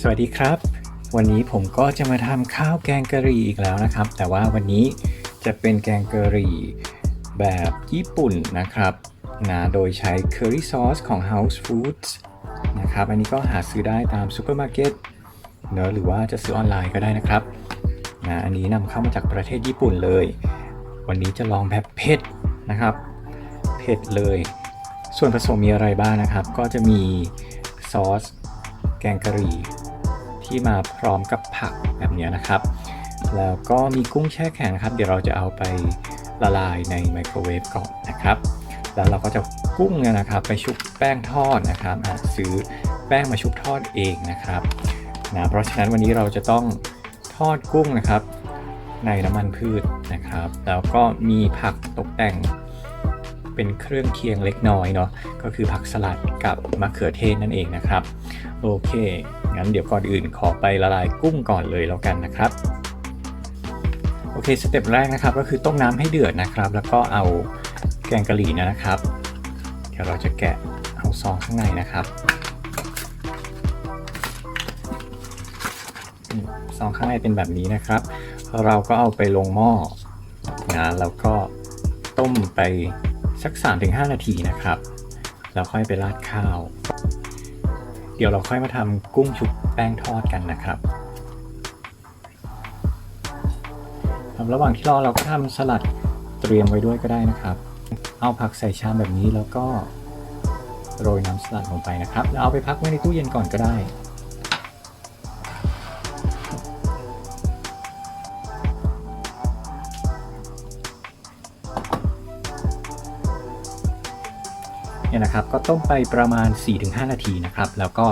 สวัสดีครับ วันนี้ผมก็จะมาทำข้าวแกงกะหรี่อีกแล้วนะครับ แต่ว่าวันนี้จะเป็นแกงกะหรี่แบบญี่ปุ่นนะครับนะโดยใช้ Curry Sauce ของ House Foods นะครับ อันนี้ก็หาซื้อได้ตามซูเปอร์มาร์เก็ตเนอะหรือว่าจะซื้อออนไลน์ก็ได้นะครับนะอันนี้นำเข้ามาจากประเทศญี่ปุ่นเลย วันนี้จะลองแบบเผ็ดนะครับ เผ็ดเลย ส่วนผสมมีอะไรบ้างนะครับ ก็จะมีซอส แกงกะหรี่ที่มาพร้อมกับผักแบบนี้นะครับ แล้วก็มีกุ้งแช่แข็งครับ เดี๋ยวเราจะเอาไปละลายในไมโครเวฟก่อนนะครับ แล้วเราก็จะกุ้งเนี่ยนะครับ ไปชุบแป้งทอดนะครับซื้อแป้งมาชุบทอดเองนะครับนะเพราะฉะนั้นวันนี้เราจะต้องทอดกุ้งนะครับ ในน้ำมันพืชนะครับ แล้วก็มีผักตกแต่ง เป็นเครื่องเคียงเล็กน้อยเนาะก็คือผักสลัดกับมะเขือเทศนั่นเองนะครับ โอเค งั้นเดี๋ยวก่อนอื่นขอไปละลายกุ้งก่อนเลยแล้วกันนะครับโอเคสเต็ปแรกนะครับก็คือต้มน้ำให้เดือดนะครับ แล้วก็เอาแกงกะหรี่นะครับ เดี๋ยวเราจะแกะเอาซองข้างในนะครับซองข้างในเป็นแบบนี้นะครับ เราก็เอาไปลงหม้อนะแล้วก็ต้มไป สัก 3-5 นาทีนะครับ แล้วค่อยไปราดข้าว เดี๋ยวเราค่อยมาทำกุ้งชุบแป้งทอดกันนะครับครับระหว่างที่รอเราก็ทำสลัดเตรียมไว้ด้วยก็ได้นะครับ เอาผักใส่ชามแบบนี้แล้วก็โรยน้ำสลัดลงไปนะครับ แล้วเอาไปพักไว้ในตู้เย็นก่อนก็ได้ เนี่ยนะครับก็ต้มไปประมาณ 4-5 นาทีนะครับ แล้วก็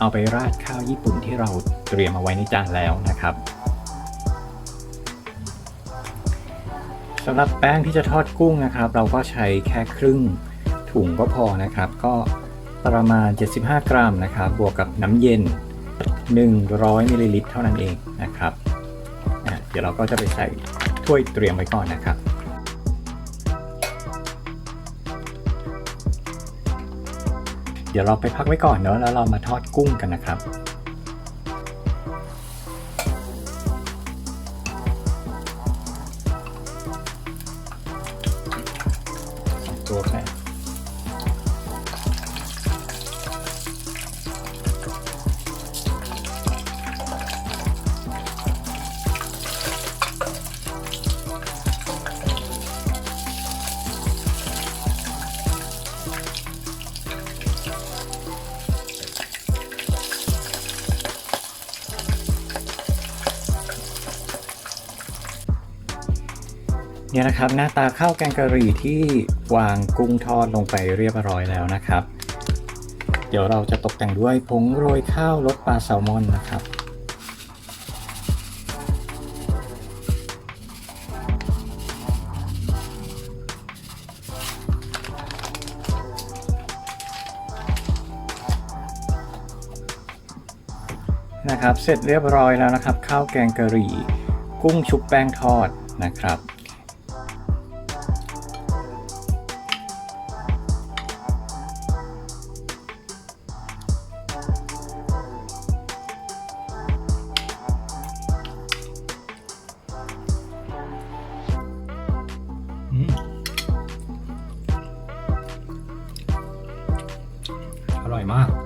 เอาไปราดข้าวญี่ปุ่นที่เราเตรียมเอาไว้ในจานแล้วนะครับสำหรับแป้งที่จะทอดกุ้งนะครับ เราก็ใช้แค่ครึ่งถุงก็พอนะครับ ก็ประมาณ 75 กรัมนะครับ บวกกับน้ำเย็น 100มิลลิลิตรเท่านั้นเองนะครับ เดี๋ยวเราก็จะไปใส่ถ้วยเตรียมไว้ก่อนนะครับ เดี๋ยวเราไปพักไว้ก่อนเนอะแล้วเรามาทอดกุ้งกันนะครับตัวแค่ เนี่ยนะครับหน้าตาข้าวแกงกะหรี่ที่วางกุ้งทอดลงไปเรียบร้อยแล้วนะครับ เดี๋ยวเราจะตกแต่งด้วยผงโรยข้าวรสปลาแซลมอนนะครับนะครับเสร็จเรียบร้อยแล้วนะครับ ข้าวแกงกะหรี่ กุ้งชุบแป้งทอดนะครับ อร่อยมาก